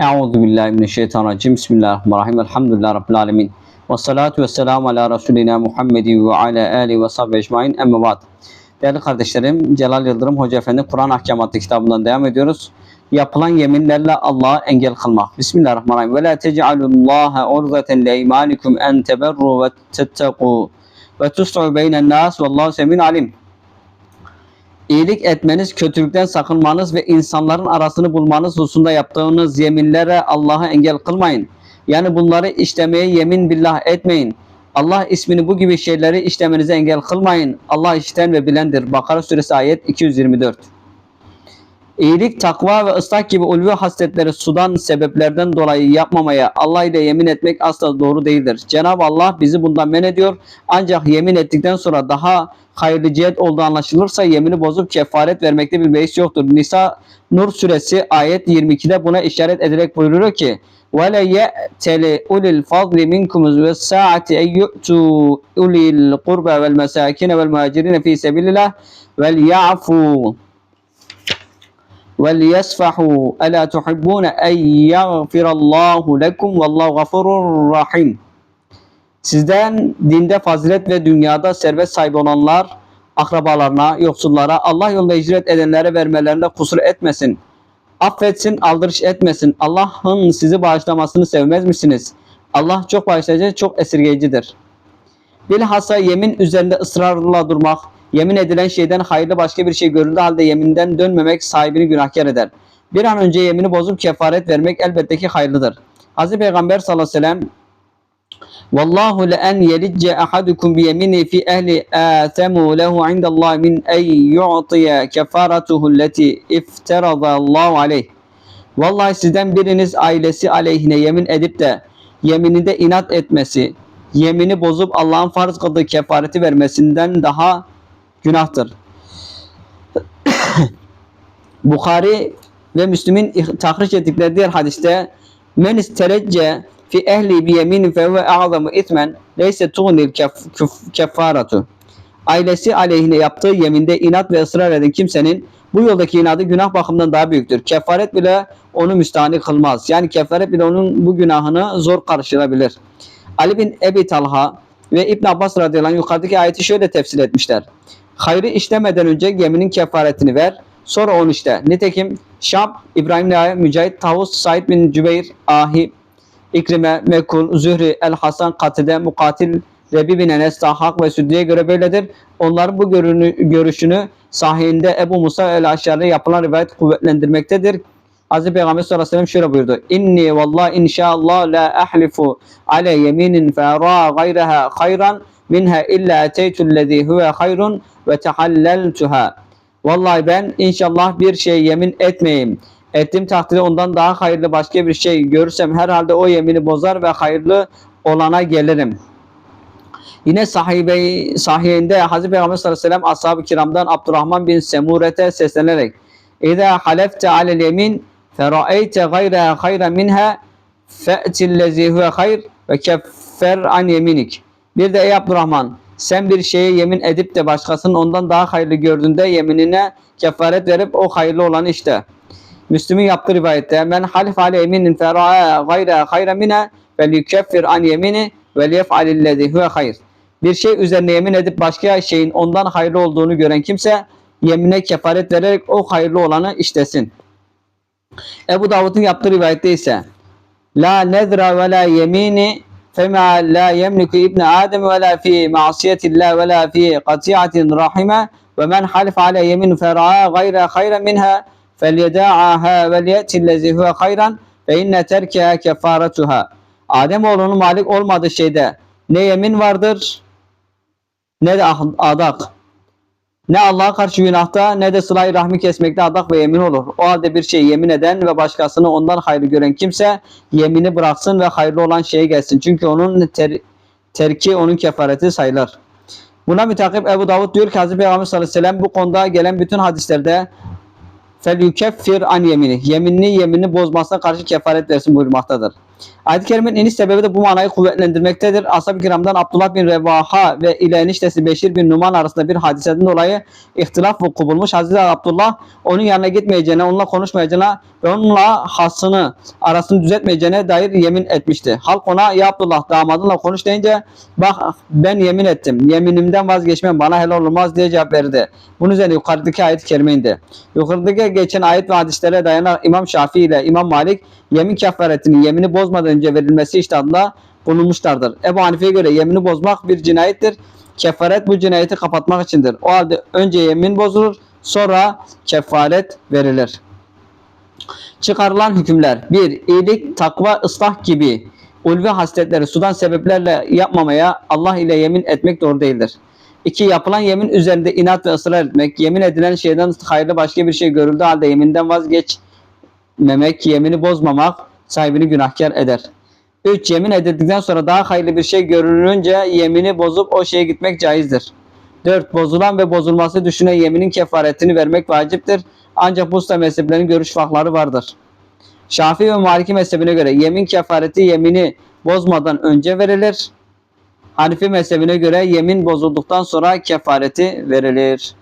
Euzu billahi mineşşeytanirracim. Bismillahirrahmanirrahim. Elhamdülillahi rabbil alamin. Ves salatu vesselamu ala resulina Muhammedin ve ala alihi ve sahbihi ecmaîn. Amma ba'd. Değerli kardeşlerim, Celal Yıldırım Hoca Efendi Kur'an Ahkamatı kitabından devam ediyoruz. Yapılan yeminlerle Allah'a engel kılmak. Bismillahirrahmanirrahim. Ve la tec'alullaha urzeten li eymanikum en teberru ve tettekû ve tus'u beynen nas vallahu semin alim. İyilik etmeniz, kötülükten sakınmanız ve insanların arasını bulmanız hususunda yaptığınız yeminlere Allah'a engel kılmayın. Yani bunları işlemeye yemin billah etmeyin. Allah ismini bu gibi şeyleri işlemenize engel kılmayın. Allah işiten ve bilendir. Bakara suresi ayet 224. İyilik, takva ve ıslah gibi ulvi hasletleri sudan sebeplerden dolayı yapmamaya Allah ile yemin etmek asla doğru değildir. Cenab-ı Allah bizi bundan men ediyor. Ancak yemin ettikten sonra daha hayırlı cihet olduğu anlaşılırsa yemini bozup kefaret vermekte bir beis yoktur. Nisa Nur suresi ayet 22'de buna işaret ederek buyuruyor ki وَلَا يَأْتَلِ اُلِي الْفَضْلِ مِنْكُمُ وَالسَّاعَةِ اَنْ يُؤْتُوا اُلِي الْقُرْبَى وَالْمَسَاكِنَ وَالْمُهَاجِرِينَ فِي سَبِيلِ اللّٰهِ وَلْيَعْفُوا وَلْيَسْفَحُوا أَلَا تُحِبُّونَ أَنْ يَغْفِرَ اللّٰهُ لَكُمْ وَاللّٰهُ غَفُورٌ رَحِيمٌ Sizden dinde fazilet ve dünyada servet sahibi olanlar akrabalarına, yoksullara, Allah yolunda hicret edenlere vermelerinde kusur etmesin. Affetsin, aldırış etmesin. Allah'ın sizi bağışlamasını sevmez misiniz? Allah çok bağışlayıcı, çok esirgeyicidir. Bilhassa yemin üzerinde ısrarla durmak, yemin edilen şeyden hayırlı başka bir şey görüldüğü halde yeminden dönmemek sahibini günahkar eder. Bir an önce yemini bozup kefaret vermek elbette ki hayırlıdır. Hz. Peygamber sallallahu aleyhi ve sellem Vallahu le en yelicce ahadukum bi yemini fi ehli atemu lehu indallah min en yu'tiya kefaratuhu leti ifterada Allahu aleyh. Vallahi sizden biriniz ailesi aleyhine yemin edip de yemininde inat etmesi, yemini bozup Allah'ın farz kıldığı kefareti vermesinden daha günahtır. Bukhari ve Müslim'in tahriş ettikleri diğer hadiste men isterecce fi ehli bi yeminin fe huve a'zamu itmen leyse tuğnil kefaratu. Ailesi aleyhine yaptığı yeminde inat ve ısrar eden kimsenin bu yoldaki inadı günah bakımından daha büyüktür. Kefaret bile onu müstahni kılmaz. Yani kefaret bile onun bu günahını zor karşılayabilir. Ali bin Ebi Talha ve İbn Abbas radıyallahu anh yukarıdaki ayeti şöyle tefsir etmişler. Hayrı işlemeden önce geminin kefaretini ver, sonra onu işte. Nitekim Şab, İbrahim Nihaya, Mücahit, Tavus, Said bin Cübeyr, Ahi, İkrime, Mekul, Zühri, El Hasan, Katide, Mukatil, Rebi bin Enes, Tahak ve Süddi'ye göre böyledir. Onların bu görünü, görüşünü sahihinde Ebu Musa el-Aşari yapılan rivayet kuvvetlendirmektedir. Hz. Peygamber sallallahu aleyhi ve sellem şöyle buyurdu. İnni vallahi inşallah la ahlifu ale yeminin fera gayraha hayran minha illa eteytullezî huve hayrun ve tehalleltuha. Vallahi ben inşallah bir şey yemin etmeyeyim. Ettiğim takdirde ondan daha hayırlı başka bir şey görürsem herhalde o yemini bozar ve hayırlı olana gelirim. Yine sahibe, sahihinde Hazreti Peygamber sallallahu aleyhi ve sellem ashab-ı kiramdan Abdurrahman bin Semuret'e seslenerek İza halefte alel yemin fera'eyte gayra hayra minha fe'tillezi huve hayr ve keffer an yeminik. Bir de ey Abdurrahman sen bir şeye yemin edip de başkasının ondan daha hayırlı gördüğünde yeminine kefaret verip o hayırlı olanı işte. Müslüm'ün yaptığı rivayette men halif ale yeminin fera'a gayra hayra minha ve yukeffir an yemini ve liyef'alillezi huve hayr. Bir şey üzerine yemin edip başka şeyin ondan hayırlı olduğunu gören kimse yemine kefaret vererek o hayırlı olanı işlesin. Ebu Davud'un yaptığı rivayette ise La nedra ve la yemini ibn Adem ve la fi ma'siyetillah ve la fi qati'atin rahime ve men halif ala yemin fera'a gayra hayra minha felyeda'aha ve liyetillezi huve hayran ve inne terkeha kefaretuha. Ademoğlunun malik olmadığı şeyde ne yemin vardır ne de adak. Ne Allah'a karşı günahta ne de sıla rahmi kesmekte adak ve yemin olur. O halde bir şey yemin eden ve başkasını ondan hayırlı gören kimse yemini bıraksın ve hayırlı olan şeye gelsin. Çünkü onun ter, terki onun kefareti sayılır. Buna mütakip Ebu Davud diyor ki Hazreti Peygamber sallallahu aleyhi ve sellem bu konuda gelen bütün hadislerde fel yukeffir an yemini. Yeminini yeminini bozmasına karşı kefaret versin buyurmaktadır. Ayet-i Kerime'nin iniş sebebi de bu manayı kuvvetlendirmektedir. Ashab-ı kiramdan Abdullah bin Revaha ve ile eniştesi Beşir bin Numan arasında bir hadiseden dolayı ihtilaf vuku bulmuş. Hazreti Abdullah onun yanına gitmeyeceğine, onunla konuşmayacağına ve onunla hasını arasını düzeltmeyeceğine dair yemin etmişti. Halk ona ya Abdullah damadınla konuş deyince bak ben yemin ettim. Yeminimden vazgeçmem bana helal olmaz diye cevap verdi. Bunun üzerine yukarıdaki ayet-i kerime indi. Yukarıdaki geçen ayet ve hadislere dayanan İmam Şafii ile İmam Malik yemin kefaretinin yemini bozmadan önce verilmesi iştahında bulunmuşlardır. Ebu Hanife'ye göre yemini bozmak bir cinayettir. Kefaret bu cinayeti kapatmak içindir. O halde önce yemin bozulur, sonra kefaret verilir. Çıkarılan hükümler 1. İyilik, takva, ıslah gibi ulvi hasletleri sudan sebeplerle yapmamaya Allah ile yemin etmek doğru değildir. 2. Yapılan yemin üzerinde inat ve ısrar etmek, yemin edilen şeyden hayırlı başka bir şey görüldüğü halde yeminden vazgeçmemek, yemini bozmamak sahibini günahkar eder. 3. Yemin edildikten sonra daha hayırlı bir şey görülünce yemini bozup o şeye gitmek caizdir. 4. Bozulan ve bozulması düşünen yeminin kefaretini vermek vaciptir. Ancak bu mezheplerinin görüş farkları vardır. Şafii ve Maliki mezhebine göre yemin kefareti yemini bozmadan önce verilir. Hanifi mezhebine göre yemin bozulduktan sonra kefareti verilir.